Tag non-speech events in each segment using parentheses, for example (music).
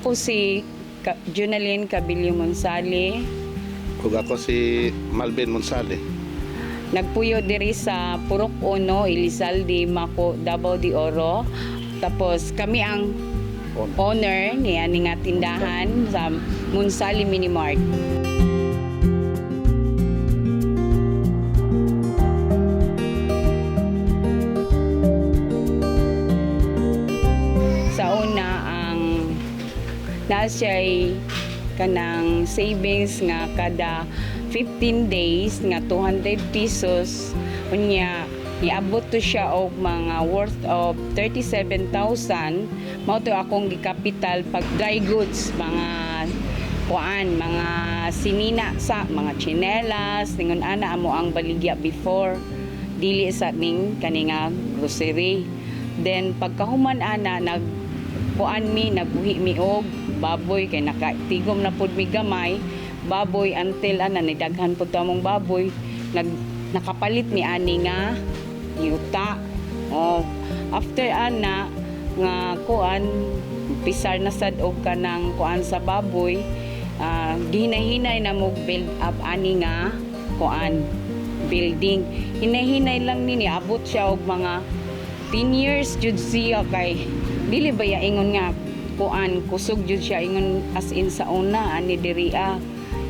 Ako si Ka- Junaline Cabilio Monsali. Ug ako si Malvin Monsali. Nagpuyo diri sa Purok Uno, Elizalde, Mako, Davao de Oro. Tapos kami ang owner ni ani nga tindahan sa Monsali Mini Mart. Na siya'y kanang savings nga kada 15 days nga 200 pesos. Unya niabot to siya og mga worth of 37,000 mao to akong gikapital pag dry goods mga kuan mga sinina sa mga chinelas. Ningon ana amo ang baligya before. Dili sa ning kaninga grocery. Then pagkahuman ana nag kuan mi nagbuhi mi og baboy kay nakatigom na pud mi gamay. Baboy until ana nidaghan pud to among baboy nag nakapalit mi ani nga yuta oh after ana nga kuan pisar na sad og kanang kuan sa baboy ah, gihinay-hinay na mo build up ani nga kuan building. Hinay-hinay lang nini abot siya og mga 10 years jud siya kay dili ba ingon nga kuan kusog jud siya ingon as in sa una ani diri ah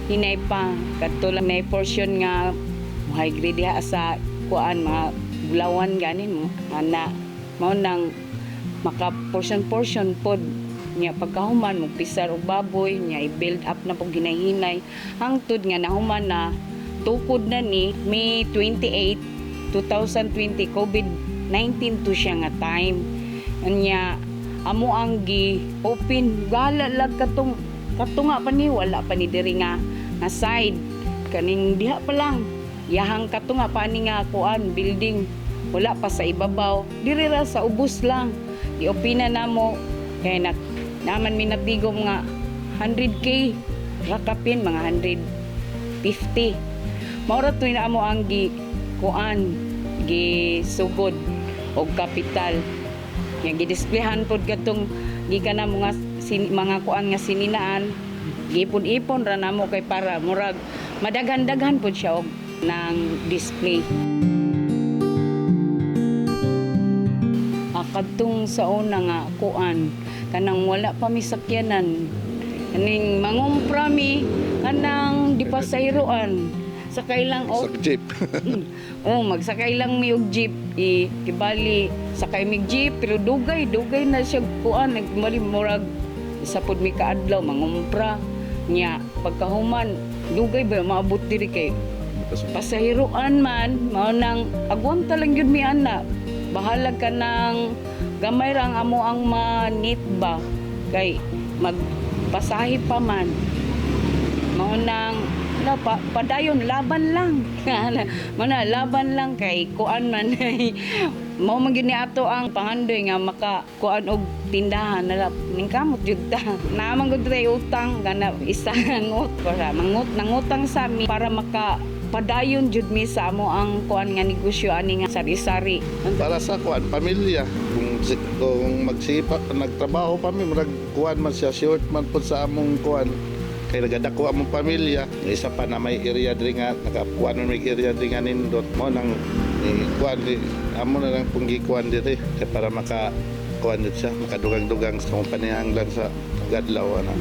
hinay pa. Katulad may portion nga high grade diha sa kuan mga bulawan ganin mo ana. Mao nang maka portion portion pod niya pagkahuman mo pisar og baboy niya i-build up na pag ginahinay hangtod nga nahuman na tukod na ni May 28 2020 COVID-19 to siya nga time. Anya amo ang gi open. Gala lag katong katunga pa ni wala pa ni diri nga nga side. Kaning diha pa lang. Yahang katunga pa ni nga kuan building. Wala pa sa ibabaw. Diri ra sa ubos lang. Iopina namo. Kay nak naman mi natigom nga 100k rakapin mga 150 maura to na amo ang gi kuan gi sugod og kapital nga gidisplayhan pod katong gikan na mga sin, mga kuan nga sininaan. Gipon-ipon ra namo kay para murag madaghan-daghan pod siya og ng display. Akadtong sa una nga kuan kanang wala pa mi sakyanan kaning mangumpra kanang di pasayroan sakay lang og Sa jeep. (laughs) oh, magsakay lang mi og jeep. I, kibali, sakay mi jeep, pero dugay, dugay na siya kuan. Nagmali murag, isa pod mi kaadlaw, mangumpra. Nya, pagkahuman, dugay ba, maabot diri kay pasahiruan man, mao nang agwanta lang yun mi ana. Bahala ka ng gamay rang amo ang manit ba. Kay, magpasahi pa man. Mao nang na pa, padayon laban lang. (laughs) Mana laban lang kay kuan man. (laughs) Mao man gyud ni ato ang pangandoy nga maka kuan og tindahan. Na ning kamot jud ta. (laughs) Naman gud utang kana isa ngot para mangut nangutang sa mi para maka padayon jud mi sa amo ang kuan nga negosyo ani nga sari-sari. Para sa kuan pamilya. Kung kung magsipa nagtrabaho pa mi murag kuan man siya short man pud sa among kuan kay nagadako among pamilya isa pa na may area diri nga nakakuan man may area diri nga nindot mo nang eh, kuan di amo na lang pong gikuan diri kay para maka kuan dit siya makadugang-dugang sa mong panihanglan sa gadlaw ana.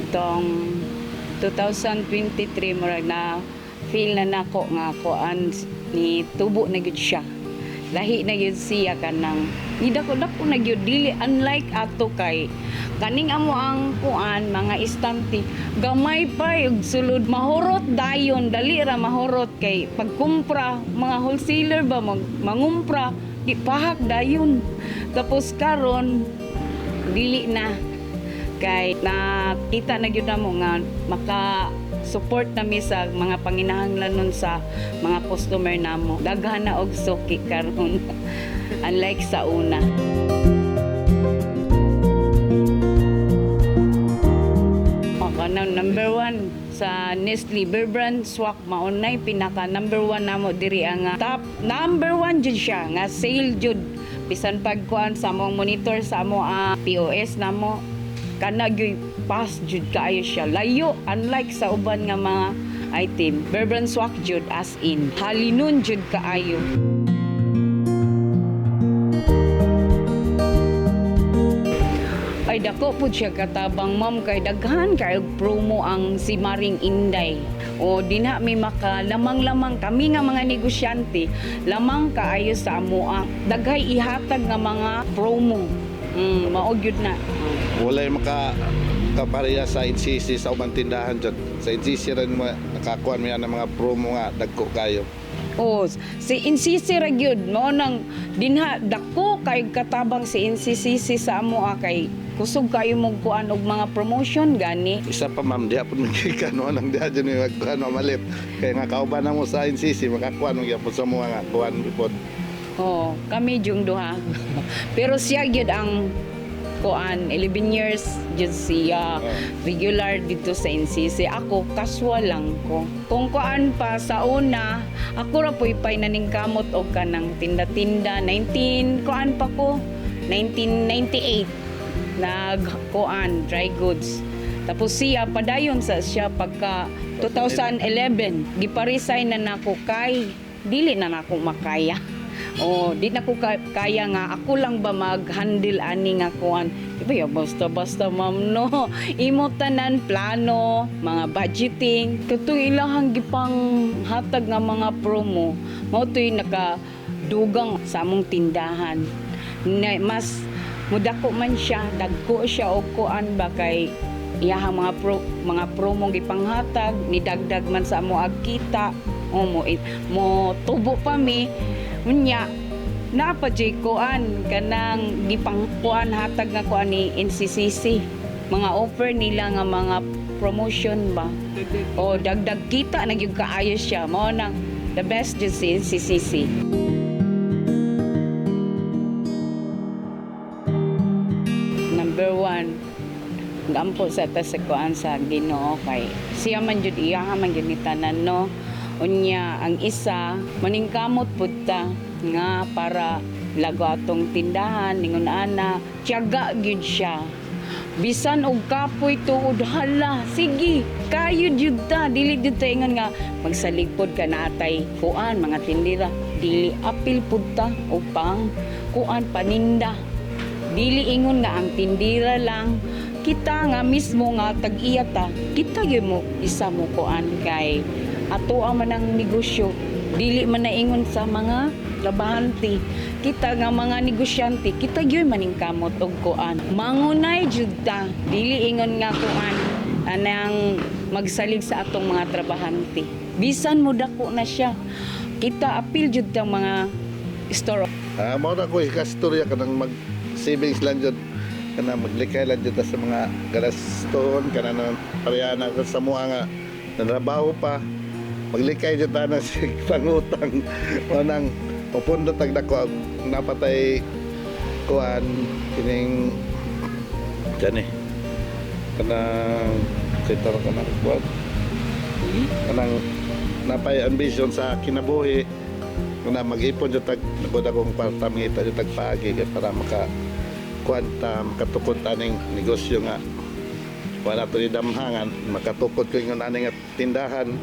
atong 2023 murag na feel na nako nga kuan ni tubo na gyud siya lahi na gyud siya kanang ni dako dako na gyud dili unlike ato kay kaning amo ang kuan mga istante gamay pa ug sulod mahurot dayon dali ra mahurot kay pagkumpra mga wholesaler ba mag, mangumpra di dayon. Tapos karon dili na. Kay nakita na gyud mo nga maka support nami sa mga panginahanglan nun sa mga customer namo. Daghan na og suki karon (laughs) unlike sa una. Na number one sa Nestle Bear Brand Swak maunay pinaka number one namo diri ang ah, top number one jud siya nga sale jud. Bisan pagkuan sa among monitor sa amo ah, POS namo kana gyud fast jud kaayo siya. Layo unlike sa uban nga mga item. Brand Swak jud as in. Halinon jud kaayo. Ay dako po siya katabang ma'am. Kay daghan kay promo ang si Maring Inday. O dinha may maka lamang-lamang kami nga mga negosyante lamang kaayo sa amo. Ang daghay ihatag nga mga promo. Mm, mao gyud na. Walay maka kapareha sa NCC sa ubang tindahan dyan. Sa NCC rin mo nakakuha mo yan ng mga promo nga dagko kayo. o si NCC ra gyud mao nang dinha dako kay katabang si NCCC sa amo ah, kay kusog kayo mo kuan og mga promotion gani Isa pa ma'am, diha po nagkikan mo nang diha dyan yung magkuhan malit. Kaya nga kauban mo sa NCC, makakuha mo gyapon sa mga nga kuhan ipod. Oh, kami yung duha. (laughs) Pero siya gyud ang kuan 11 years gyud siya regular dito sa NCC. Ako casual lang ko. Kung kuan pa sa una, ako ra po'y pay naningkamot og kanang tinda-tinda 19 kuan pa ko 1998 nag kuan dry goods. Tapos siya padayon sa siya pagka 2011 giparisay na nako kay dili na nako makaya. Oh, di na ko ka- kaya nga ako lang ba mag-handle ani nga kuan. Iba ya basta-basta ma'am no. (laughs) Imo tanan plano, mga budgeting, katong ilahang gipang hatag nga mga promo. Mao to'y naka dugang sa among tindahan. Na, mas mudako man siya, dagko siya og kuan ba kay iyahang mga pro, mga promo gipanghatag ni dagdag man sa amo ag kita o mo mo tubo pa mi unya na pa jay kuan kanang gipangkuan hatag nga kuan ni NCCC mga offer nila nga mga promotion ba? O dagdag kita na gyud kaayo siya. Mao nang the best jud si NCCC number one gampo sa ta sa kuan sa Ginoo. Kay siya man jud iya man jud ni tanan no unya ang isa maningkamot pud ta nga para lago atong tindahan ningon ana tiyaga gyud siya. Bisan og kapoy tuod hala sige kayo jud ta. Dili jud ta ingon nga magsaligpod ka natay kuan mga tindira. Dili apil pud ta upang kuan paninda. Dili ingon nga ang tindira lang kita nga mismo nga tag-iya ta kita gyud mo isa mo kuan kay ato ang manang negosyo. Dili man na ingon sa mga trabahante kita nga mga negosyante kita gyud maningkamot og kuan. Mangunay jud ta. Dili ingon nga kuan anang magsalig sa atong mga trabahante bisan mo dako na siya. Kita apil jud tang mga store. Ah, mao na ko ikastorya kanang mag savings lang jud. Kana maglikay lang jud ta sa mga galaston kana nang pareha na sa mga nga nanrabaho pa maglikay jud ta na (laughs) sa pangutang. Mo nang pupundo tag dako napatay kuan kining kani kanang setor kana kuan kanang napay ambition sa kinabuhi. Na mag-ipon jud tag nagod akong kwarta mangita jud tag paagi kay para maka kwanta makatukod aning negosyo nga. Wala to ni damhangan makatukod ko yung aning tindahan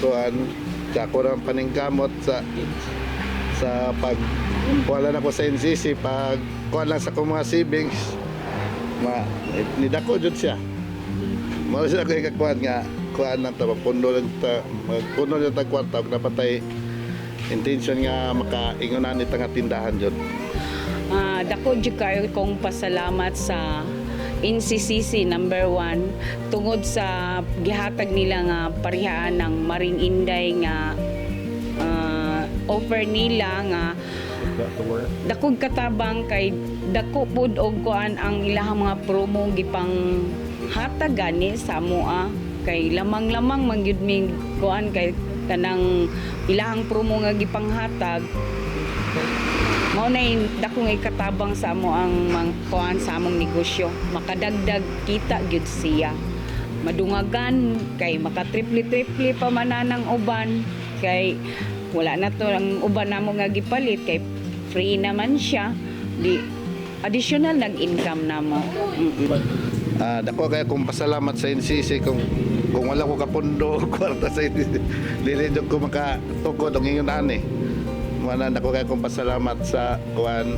kuan kaya ko ng paningkamot sa sa pag wala na ko sa NCC pag kuan lang sa akong mga savings ma nidako jud siya. Mo siya ko ikakuan nga kuan lang ta pundo lang ta magpuno lang ta kwarta ug napatay. Intention nga makaingunan ni nga tindahan jud. Ah, dako jud kayo kong pasalamat sa NCCC number one tungod sa gihatag nila nga parihaan ng Maring Inday nga ah, offer nila nga dakog katabang kay dako pud og kuan ang ilahang mga promo gipang hatag gani sa moa kay lamang-lamang man gyud mi kuan kay kanang ilahang promo nga gipanghatag mao na dakong ikatabang sa amo ang mga kuan sa among negosyo. Makadagdag kita gyud siya. Madungagan kay makatripli-tripli pa man na ng uban. Kay wala na to ang uban namo nga gipalit kay free naman siya. Di additional nag-income namo Mm-mm. Ah, dako kaya kung pasalamat sa NCC kung kung wala ko kapundo (laughs) kwarta sa NCC jud ko makatukod ang ingon ani mana dako kaya kung pasalamat sa kuan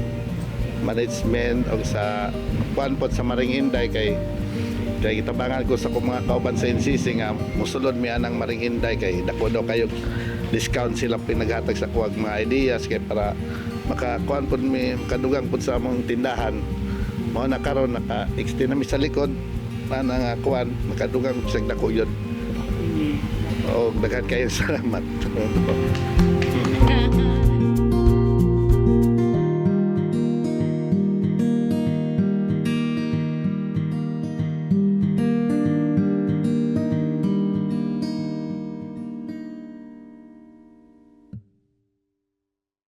management o sa kuan pod sa Maring Inday kay kay gitabangan ko sa kong mga kauban sa NCC nga musulod mi anang Maring Inday kay dako daw kayo discount sila pinaghatag sa kuwag mga ideas kay para makakuan pod mi makadugang pod sa among tindahan. Mao na karon naka extend na mi sa likod. Na nga kuan makadugang sa dako yun. O daghan kayo (laughs) salamat